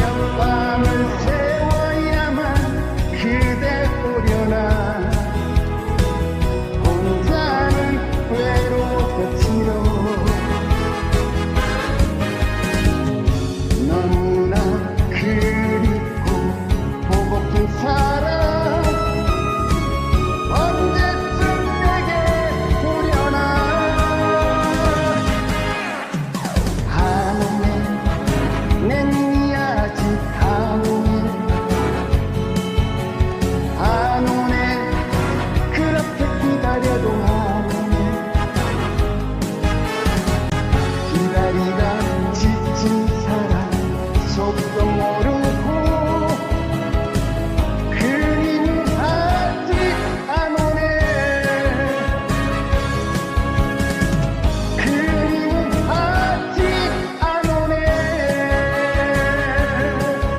영광을 세워야만 그대 오려나 혼자는 외로워서 지러 hope tomorrow